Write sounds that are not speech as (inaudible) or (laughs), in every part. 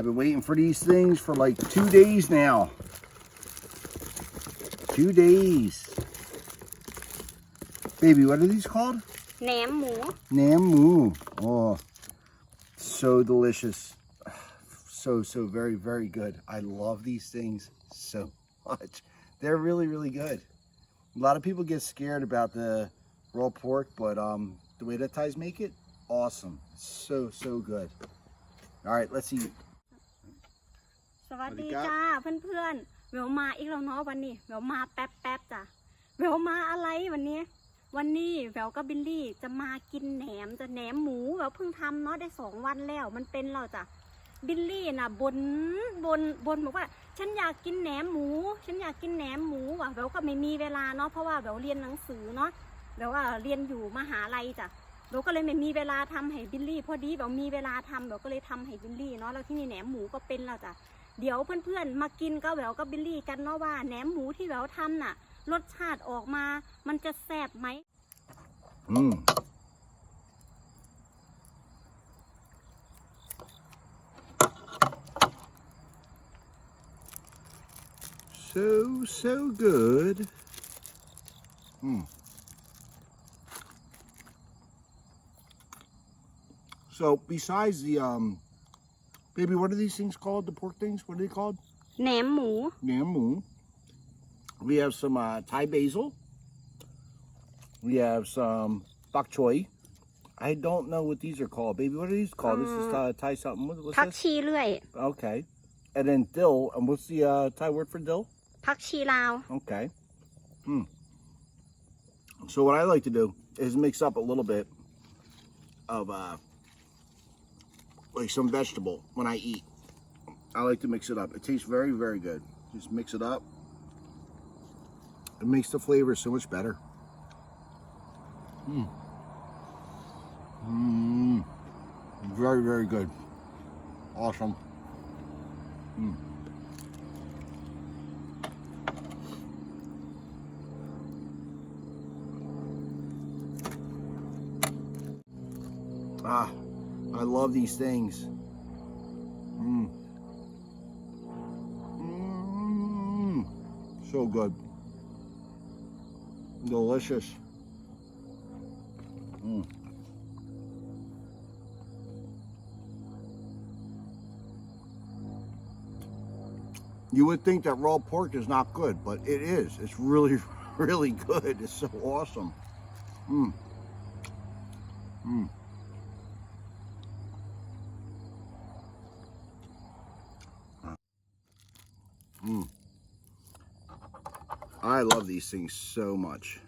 I've been waiting for these things for like two days now. Two days. Baby, what are these called? Namu. Namu. Oh, so delicious. So, so very, very good. I love these things so much. They're really, really good. A lot of people get scared about the raw pork, but um, the way that ties make it, awesome. So, so good. All right, let's eat. สวัสดีสวัสดีครับจ้าเพื่อนเวลมาอีกแล้วเนาะวันนี้เวลมาแป๊บแป๊บจ้ะเวลมาอะไรวันนี้ วันนี้แววกับบิลลี่จะมากินแหนมจะแหนมหมูแววเพิ่งทำเนาะได้สองวันแล้ว มันเป็นเราจ้ะบิลลี่น่ะบนบนบนบอกว่า ฉันอยากกินแหนมหมู ฉันอยากกินแหนมหมูว่ะแววก็ไม่มีเวลาเนาะเพราะว่าแววเรียนหนังสือเนาะแววว่าเรียนอยู่มหาลัยจ้ะแววก็เลยไม่มีเวลาทำให้บิลลี่ พอดีแววมีเวลาทำแววก็เลยทำให้บิลลี่เนาะแล้วที่นี่แหนมหมูก็เป็นแล้วจ้ะ เดี๋ยวเพื่อนๆ มากินก็แหววกับบิลลี่กันเนาะว่าแหนมหมูที่แหววทำน่ะ รสชาติออกมามันจะแซ่บไหม Mm. So, so good. Mm. So, besides the, um, baby, what are these things called? The pork things? What are they called? แหนมหมู Nam moo. We have some uh, Thai basil. We have some bok choy. I don't know what these are called, baby. What are these called? this is uh, Thai something. What, what's ผัก this? ชีเลื่อย Okay. And then dill. And what's the uh, Thai word for dill? ผักชีลาว Okay. Hmm. So what I like to do is mix up a little bit of uh, like some vegetable when I eat. I like to mix it up. It tastes very, very good. Just mix it up. It makes the flavor so much better. Mm. Mm. Very, very good. Awesome. Mm. I love these things. Mm. Mm. So good. Delicious. Mm. You would think that raw pork is not good, but it is. It's really, (laughs) really good. It's so awesome. Mm. Mm. Mm. I love these things so much.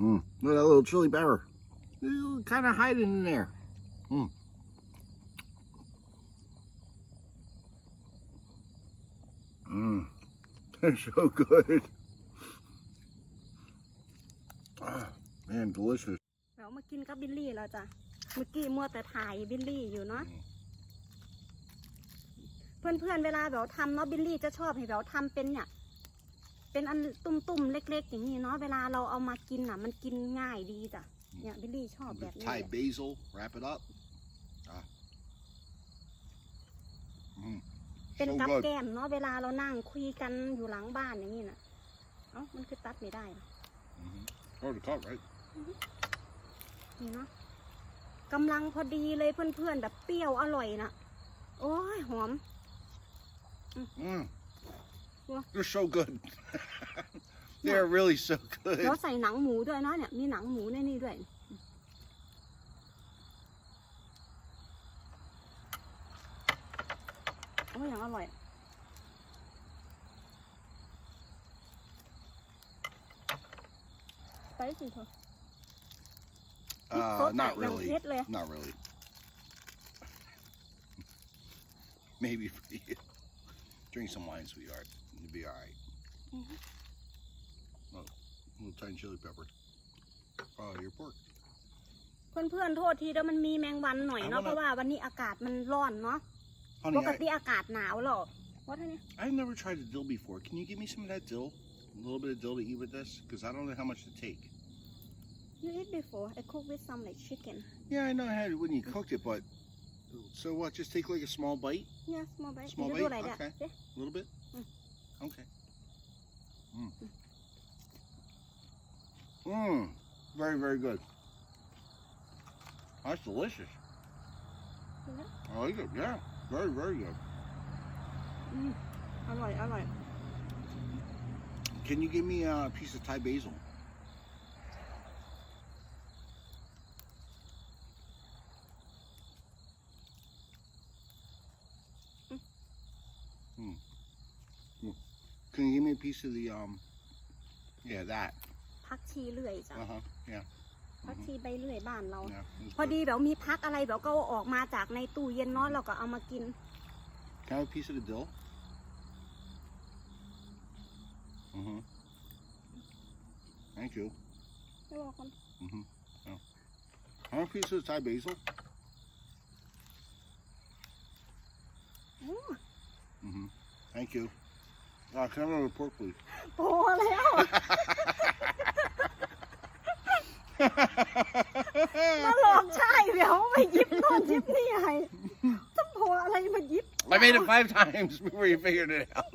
Mm. Look at that little chili pepper. Kind of hiding in there. Mm. Mm. (laughs) They're so good. Ah, man, delicious. แหววมากินกับบิลลี่แล้วจ้ะเมื่อกี้มัวแต่ถ่ายบิลลี่อยู่เนาะเพื่อนๆเวลาแหววทำเนาะบิลลี่จะชอบให้แหววทำเป็นเนี่ย เป็นอันตุ่มๆเล็ก ๆ อย่างนี้เนาะเวลาเราเอามากินอะ มันกินง่ายดีจ้ะเนี่ยบิลลี่ชอบแบบ With นี้ Thai แหละ basil, wrap it up. Ah. Mm. เป็น So กับ good. แก้มเนาะเวลาเรานั่งคุยกันอยู่หลังบ้านอย่างนี้นะเอ้ามันคือตัดไม่ได้นะ Hard to cut, right? นี่เนาะกำลังพอดีเลยเพื่อนๆ แบบเปรี้ยวอร่อยนะโอ้ยหอม Mm. Well- They're so good. They're really so แล้ว good. ใส่หนังหมูด้วยเนาะเนี่ย มีหนังหมูในนี่ด้วย โอ้ยอย่างอร่อย ไปสิเธอ Uh, Sốt not lại bằng really. hết lên. Not (laughs) really. Maybe for you. Drink some wine, sweetheart. You'll be all right. Mhm. Oh, a little tiny chili pepper. Oh, your pork. เพื่อนๆ โทษทีเด้อมันมีแมงวันหน่อยเนาะ เอา เพ มา ราะว่าวันนี้อากาศมันร้อนเนาะ ป Honey, ก I, ติอากาศหนาวหรอกว่าเท่านี้ I've never tried the dill before. Can you give me some of that dill? A little bit of dill to eat with this because I don't know how much to take. You ate before. I cooked with some like chicken. Yeah, I know I had it when you cooked it, but so what? Just take like a small bite. Yeah, small bite. Small bite. Like okay. That. A little bit. Mm. Okay. Mmm. Mmm. Very very good. That's delicious. Yeah. I like it. Yeah. Very very good. Mmm. I like. I like. Can you give me a piece of Thai basil? Can you give me a piece of the um? Yeah, that. พักชีเลื่อยจ้ะ Uh huh. Yeah. พักชีใบเลื่อยบ้านเรา Yeah. that's พอ good. ดีแบบมีพักอะไรแบบก็เอาออกมาจากในตู้เย็นเนาะเราก็เอามากิน Can I have a piece of the dill? Mm-hmm. Thank you. ไม่บอกคน Mm-hmm. Oh. Can I have a piece of the Thai basil? โอ้ Mm-hmm. Thank you. Uh, can I have a pork, please? (laughs) โปแล้ว มาหลอกใช่เดี๋ยวไปยิบโน่นยิบนี่ให้จะโผอะไรมายิบ (laughs) I made it five times before you figured it out.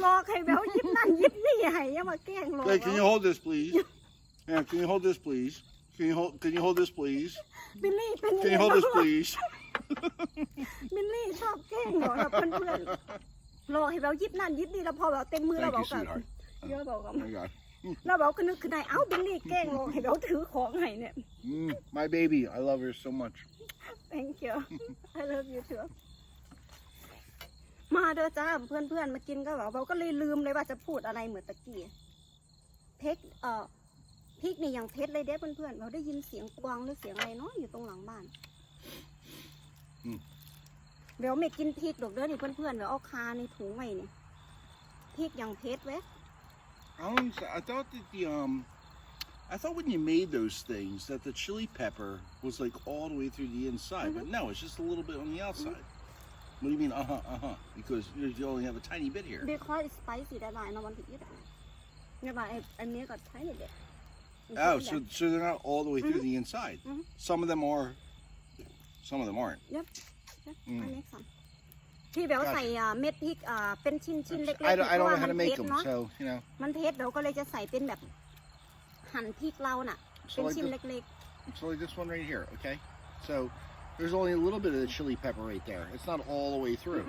หลอกให้แบบยิบนั่นยิบนี่ให้อย่ามาแกล้งหลอก Hey, can you hold this, please? Yeah, can you hold this, please? Can you hold? Can you hold this, please? บิลลี่เป็นยัง Can ไง you hold this, please? บิลลี่ชอบแกล้งหลอกกับเพื่อนๆ (laughs) หลอกให้แบบยิบนั่นยิบนี่แล้วพอแบบเต็มมือเรา Thank บ you, อกกับ sweetheart. เยอะบอกกับ Oh my God. เราบอกก็นึกขึ้นได้เอ้าบิลลี่แกล้งหลอกให้แบบถือของให้เนี่ย Mm, my baby, I love her so much. thank you I love you too มาเด้อจ้าเพื่อนเพื่อนๆมากินก็แบบเราก็เลยลืมเลยว่าจะพูดอะไรเหมือนตะกี้เพกเอ่อพริกนี่อย่างเพชรเลยเด้เพื่อนๆเราได้ยินเสียงกวางหรือเสียงอะไรเนาะอยู่ตรงหลังบ้านอืม เดี๋ยวไม่กินพริกดอกเด้อนี่เพื่อนๆเดี๋ยวเอาคาในถุงไว้นี่พริกอย่างเพชรเว้ย I, don't, I thought that the um, I thought when you made those things that the chili pepper was like all the way through the inside, but no, it's just a little bit on the outside. What do you mean? Uh huh, uh huh. Because you you only have a tiny bit here. because it's spicy that's why I don't want to eat it เนี่ยว่าไอ้อันนี้ก็ใช้เด็ด Oh, so so they're not all the way through the inside. Mhm. Some of them are. Some of them aren't. อืม อันนี้สั่งที่แบบว่า Gotcha. ใส่อ่าเม็ดพริกอ่าเป็นชิ้นชิ้นๆเล็กๆ I don't, I เพ don't ราะ know ว่า how มั to น make เผ็ด them, เนาะ so you know. มันเผ็ดเราก็เลยจะใส่เป็นแบบหั่นพริกเราน่ะ So เป็น like, ชิ้น this, เล็ก so like this one right here. Okay. So there's only a little bit of the chili pepper right there. It's not all the way ๆ through.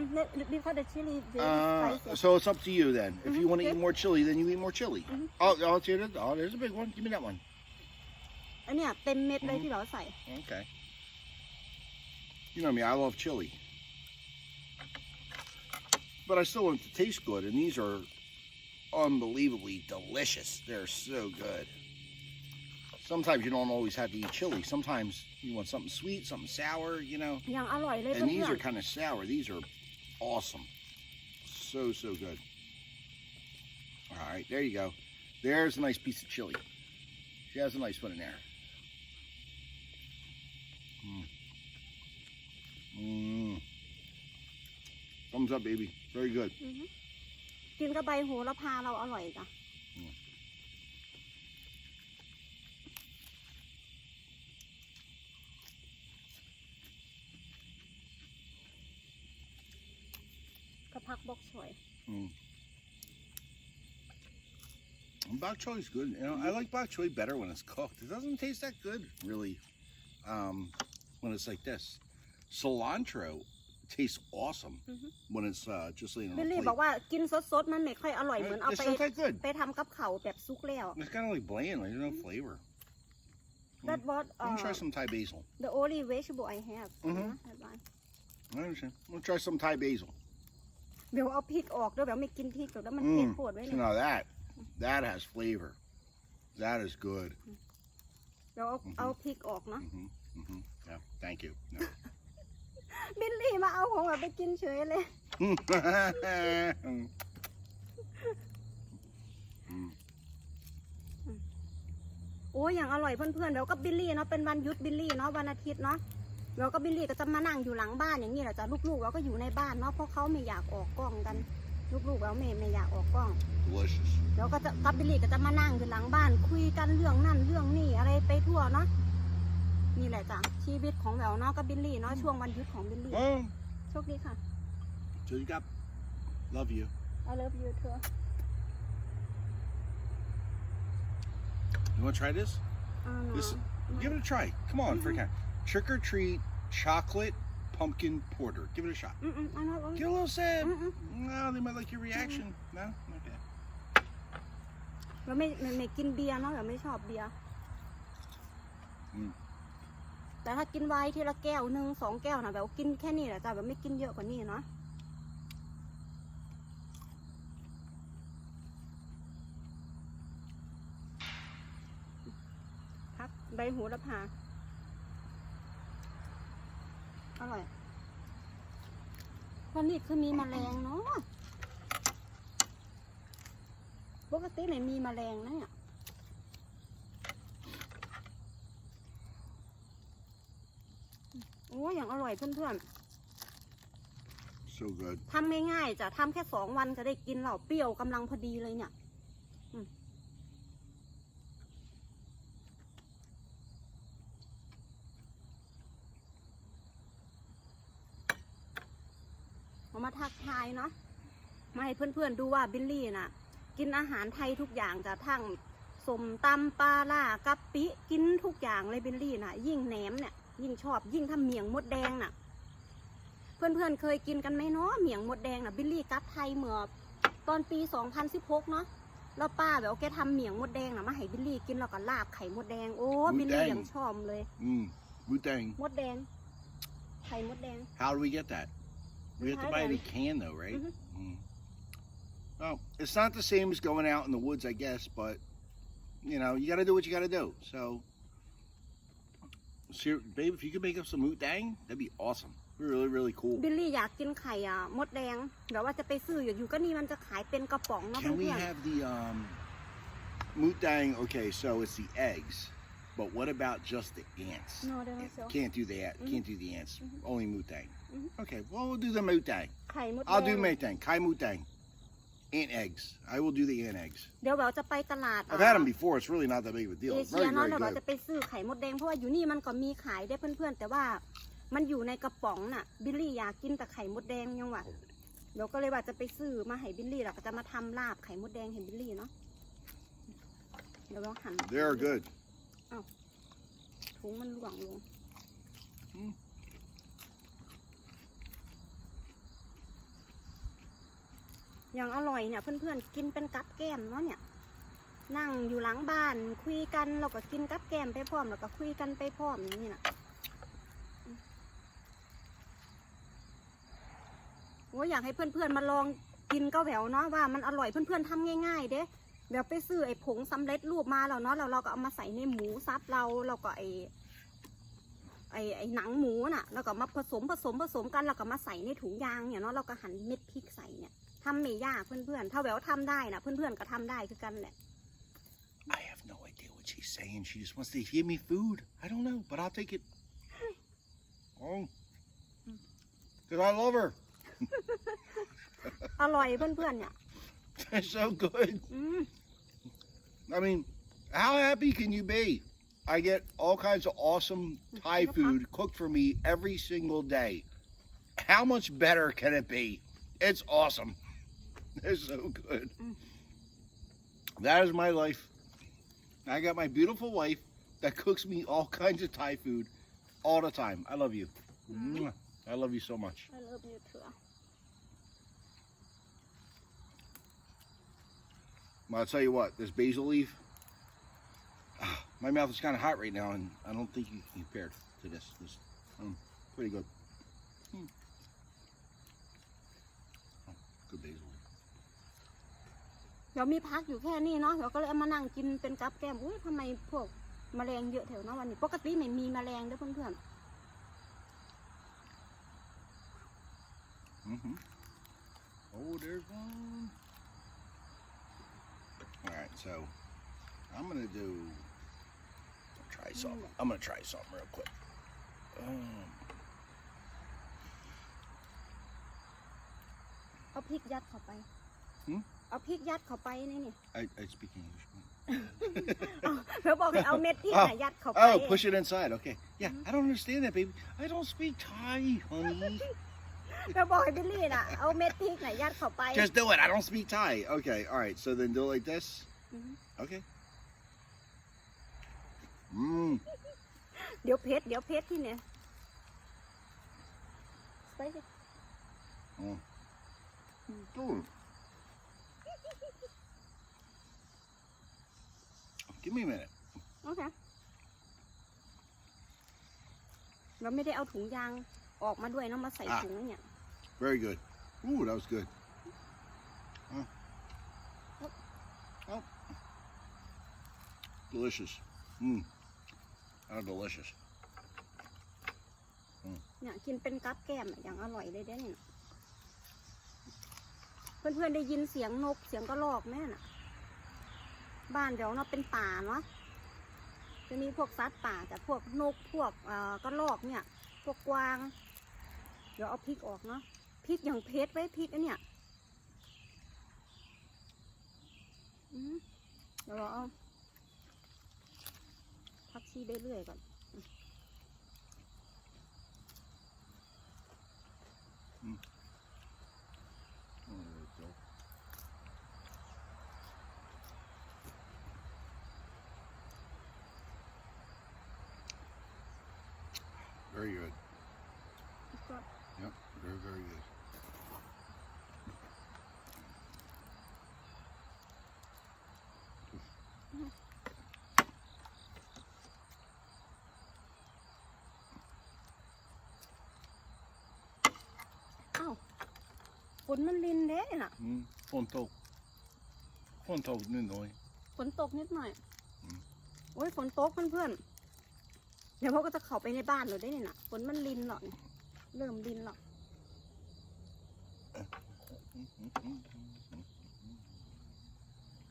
because the chili very Uh, spicy so it's up to you then. If you Mhm, want to okay. eat more chili, then you eat more chili. Mhm. Oh, oh, it's here. Oh, there's a big one. Give me that one. อันเนี้ยเต็มเม็ดเลย Mhm. ที่เราใส่ Okay. you know me, I love chili. But I still want it to taste good, and these are unbelievably delicious. They're so good. Sometimes you don't always have to eat chili. Sometimes you want something sweet, something sour, you know. And these are kind of sour. These are awesome. So, so good. All right, there you go. There's a nice piece of chili. She has a nice one in there. Mm. Mm. Thumbs up, baby. Very good. ๆอือฮึกินกับใบโหระพาเราอร่อยจ้ะ อืม กระพักบกสวย Mm. And bok choy is good. You know, I like bok choy better when it's cooked. It doesn't taste that good, really, um, when it's like this. Cilantro tastes awesome Mhm. when it's uh, just laying on บิล a ลี่ plate. บอกว่ากินสดๆมันไม่ค่อยอร่อยเหมือนเอา It's ไป not that good. ไปทำกับเขาวแบบซุกแล้ว It's kind of like bland. Like, there's no flavor. that what I'm gonna try uh, some Thai basil. the only vegetable I have อือฮึ นะ that one I understand. I'm gonna try some Thai basil. เดี๋ยวเอาพริกออกด้วยเดี๋ยวไม่กินพริกหรอกแล้วมันเผ็ด Mm. ปวดไว้ So เนี่ย now that that has flavor. That is good. เดี๋ยวเอา อือฮึ เอาพริกออกเนาะ hmm hmm Yeah. Thank you. No. (laughs) บิลลี่มาเอาของแบบไปกินเฉยเลย โอ้ยอย่างอร่อยเพื่อนๆเดี๋ยวก็บิลลี่เนาะเป็นวันหยุดบิลลี่เนาะวันอาทิตย์เนาะเดี๋ยวก็บิลลี่ก็จะมานั่งอยู่หลังบ้านอย่างนี้แหละจ้ะลูกๆเราก็อยู่ในบ้านเนาะเพราะเขาไม่อยากออกกล้องกัน ลูกๆแล้วแม่ไม่อยากออกกล้อง Delicious. เดี๋ยวก็จะกับบิลลี่ก็จะมานั่งอยู่หลังบ้าน คุยกันเรื่องนั่นเรื่องนี่อะไรไปทั่วเนาะ นี่แหละจ้ะชีวิตของแหววเนาะกับบิลลี่เนาะช่วงวันหยุดของบิลลี่ Oh, โชคดีค่ะ so you got. Love you. I love you too You want to try this? อ่าเนอะ This- Give it a try. Come on, for a count. Trick or treat chocolate pumpkin porter. Give it a shot. อืมอืมอันนั้น Get a little sip. อืมอืม No, they might like your reaction. No, okay. เราไม่ไม่ไม่กินเบียร์เนาะเราไม่ชอบเบียร์ อืม แต่ถ้ากินไวน์ทีละแก้วหนึ่งสองแก้วนะแบบกินแค่นี้แหละจ้ะแบบไม่กินเยอะกว่านี้เนาะพักใบหูระพาอร่อย วันนี้คือมีแมลงเนาะปกติไหนมีแมลงนะเนี่ย โอ้ ยอย่างอร่อยเพื่อน So good. ๆทำง่ายๆจะทำแค่สองวันก็ได้กินเหล่าเปรี้ยวกำลังพอดีเลยเนี่ยอืมเอามาทักทายเนาะ มาให้เพื่อนๆดูว่าบิลลี่น่ะ กินอาหารไทยทุกอย่างจะทั้งสมตำปลาล่ากะปิ กินทุกอย่างเลยบิลลี่น่ะ ยิ่งแหนมเนี่ย ยิ่งชอบ ยิ่งทำเหมียงมดแดงน่ะ เพื่อนๆเคยกินกันไหมเนาะเหมียงมดแดงน่ะบิลลี่กลับไทยเมื่อตอนปี 2016 เนาะแล้วป้าแบบว่าแกทำเหมียงมดแดงน่ะมาให้บิลลี่กินแล้วก็ลาบไข่มดแดงโอ้มดแดงบิลลี่ยังชอบเลย Mm. Wu Tang. มดแดงไข่มดแดง How do we get that? We have to buy it in can though, right? Mhm. Mm. Well, it's not the same as going out in the woods, I guess, but you know, you got to do what you got to do. So, ser- babe, if you could make up some Wu Tang, that'd be awesome. Really, really cool. บิลลี่อยากกินไข่อ่ะมดแดงแบบว่าจะไปซื้ออยู่อยู่ก็นี่มันจะขายเป็นกระป๋องเนาะ Can we เพื่อน have the um, Wu Tang? Okay, so it's the eggs, but what about just the ants? ๆ no เดี๋ยวเราเสียว Can't do that. Mhm. Can't do the ants. Mhm. Only Wu Tang. Mhm. Okay, well we'll do the Wu Tang. ไข่มดแด I'll do ง Wu Tang. Kai Wu Tang. Ant eggs. I will do the ant eggs. เดี๋ยวเราจะไปตลาด I've had them before. It's really not that big of a เอ deal. เชีย Very, เนาะ very เดี๋ยวเรา good. จะไปซื้อไข่มดแดงเพราะว่าอยู่นี่มันก็มีขายได้เพื่อนๆ แต่ว่ามันอยู่ในกระป๋องน่ะ บิลลี่อยากกินแต่ไข่มดแดงยังหวะเดี๋ยวก็เลยว่าจะไปซื้อมาให้บิลลี่แล้วก็จะมาทำลาบไข่มดแดงให้บิลลี่เนาะเดี๋ยวเราหั่น They're good. ถุงมันหลวงลง อย่างอร่อยเนี่ยเพื่อนๆกินเป็นกับแก้มเนาะเนี่ย นั่งอยู่หลังบ้านคุยกันเราก็กินกับแก้มไปพร้อมแล้วก็คุยกันไปพร้อมอย่างนี้นะโอ้ยอยากให้เพื่อนๆมาลองกินก็แหววเนาะว่ามันอร่อยเพื่อนๆทำง่ายๆเด้เดี๋ยวไปซื้อไอ้ผงสำเร็จรูปมาแล้วเนาะแล้วเราก็เอามาใส่ในหมูซับเราเราก็ไอ้ไอ้ไอ้หนังหมูน่ะ แล้วก็มาผสมผสมผสมกันแล้วก็มาใส่ในถุงยางเนี่ยเนาะเราก็หั่นเม็ดพริกใส่เนี่ย ทำไม่ยากเพื่อนๆถ้าแหววทำได้นะเพื่อนๆก็ทำได้คือกันแหละ I have no idea what she's saying. She just wants to give me food. I don't know, but I'll take it. Oh. Because I love her. (laughs) อร่อยเพื่อนๆเนี่ย (laughs) They're so good. อืม I mean, how happy can you be? I get all kinds of awesome Thai Okay. food cooked for me every single day. How much better can it be? It's awesome. (laughs) They're so good. Mm. That is my life. I got my beautiful wife that cooks me all (laughs) kinds of Thai food all the time. I love you. Mm. I love you so much. I love you too Well, I'll tell you what, this basil leaf, ah, my mouth is kind of hot right now, and I don't think you can compare it to this. This, um, pretty good. Hmm. Oh, good basil. เดี๋ยวมีพักอยู่แค่นี้เนาะเราก็เลยเอามานั่งกินเป็นกับแก้มอุ้ยทำไมพวกแมลงเยอะแถวเนาะวันนี้ปกติไม่มีแมลงเด้วยเพื่อน Mm-hmm. Oh, there's one. All right, so I'm gonna do. I'll try something. I'm gonna try something real quick. Um, เอาพริกยัดเข้าไปหืม เอาพริกยัดเข้าไปนี่นี่ I, I speak English. เอาเดี๋ยวบอกให้เอาเม็ดพริกอ้าวน่ะยัดเข้าไป Oh, push it inside. Okay. Yeah, I don't understand that, baby. I don't speak Thai, honey. เดี๋ยวบอกให้บิลลี่น่ะเอาเม็ดพริกน่ะยัดเข้าไป Just do it. I don't speak Thai. Okay. All right. So then do it like this. อือฮึ Okay. Mmm. เดี๋ยวเพชรเดี๋ยวเพชรที่เนี่ยไปสิ Mm. Give me a minute. โอเคเราไม่ได้เอาถุงยางออกมาด้วยเนาะมาใส่อะ ถุงเนี่ย Very good. Ooh, that was good. Oh. Oh. Delicious. Mmm. How delicious. เนี่ยกินเป็นกับแก้มอะอย่างอร่อยเลยเด้เนี่ยเพื่อนๆได้ยินเสียงนกเสียงกระรอกไหมน่ะ บ้านเดี๋ยวเนาะเป็นป่าเนาะจะมีพวกสัตว์ป่าแต่พวกนกพวกเอ่อกระรอกเนี่ย พวกกวาง เดี๋ยวเอาพริกออกเนาะพริกอย่างเพชรไว้พริกอันเนี่ยเดี๋ยวเราเอาพักชีเรื่อยๆก่อน Oh, there we go. Very good. ก็ Yep, very, very good. อ้าวฝนมันลินเด้น่ะ Mm. Fontok. Fontok nu nooit. ฝนตกนิดหน่อย อืม โอ้ยฝนตกเพื่อนๆเดี๋ยวเขาก็จะเข้าไปในบ้านเราได้เนี่ยนะฝนมันลินหรอกเนี่ยเริ่มลินหรอก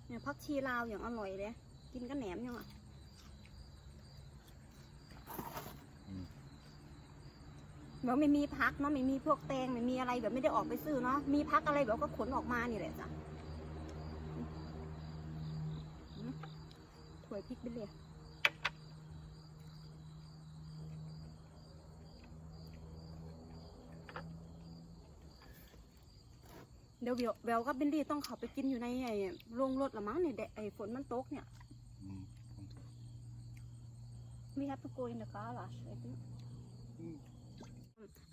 เนี่ยพักชีลาวอย่างอร่อยเลย กินกับแหนมยังอะอืมแบบไม่มีพักเนาะไม่มีพวกแตงไม่มีอะไรแบบไม่ได้ออกไปซื้อเนาะมีพักอะไรแบบก็ขนออกมานี่แหละจ้ะถ้วยพริกไปเลย เดี๋ยวเวลเวลกับบิลลี่ต้องเขาไปกินอยู่ในไอ้โรงรถละมั้งเนี่ยเดะไอ้ฝนมันตกเนี่ย Mm. We have to go in the garage I think อืม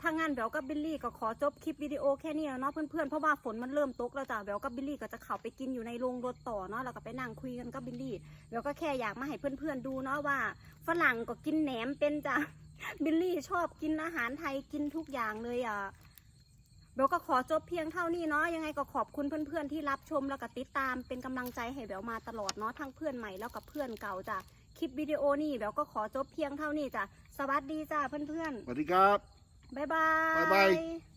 ถ้างั้นเบลกับบิลลี่ก็ขอจบคลิปวิดีโอแค่นี้แล้วเนาะเพื่อนๆ เพราะว่าฝนมันเริ่มตกแล้วจ้ะเบลกับบิลลี่ก็จะเข้าไปกินอยู่ในโรงรถต่อเนาะแล้วก็ไปนั่งคุยกันกับบิลลี่เบลก็แค่อยากมาให้เพื่อนๆดูเนาะว่าฝรั่งก็กินแหนมเป็นจ้ะ บิลลี่ชอบกินอาหารไทยกินทุกอย่างเลยอะเบลก็ขอจบเพียงเท่านี้เนาะยังไงก็ขอบคุณเพื่อนๆที่รับชมแล้วก็ติดตามเป็นกำลังใจให้เบลมาตลอดเนาะทั้งเพื่อนใหม่แล้วกับเพื่อนเก่าจ้ะคลิปวิดีโอนี้เบลก็ขอจบเพียงเท่านี้จ้ะสวัสดีจ้ะเพื่อนๆ Swadee krap. บ๊ายบายบ๊ายบาย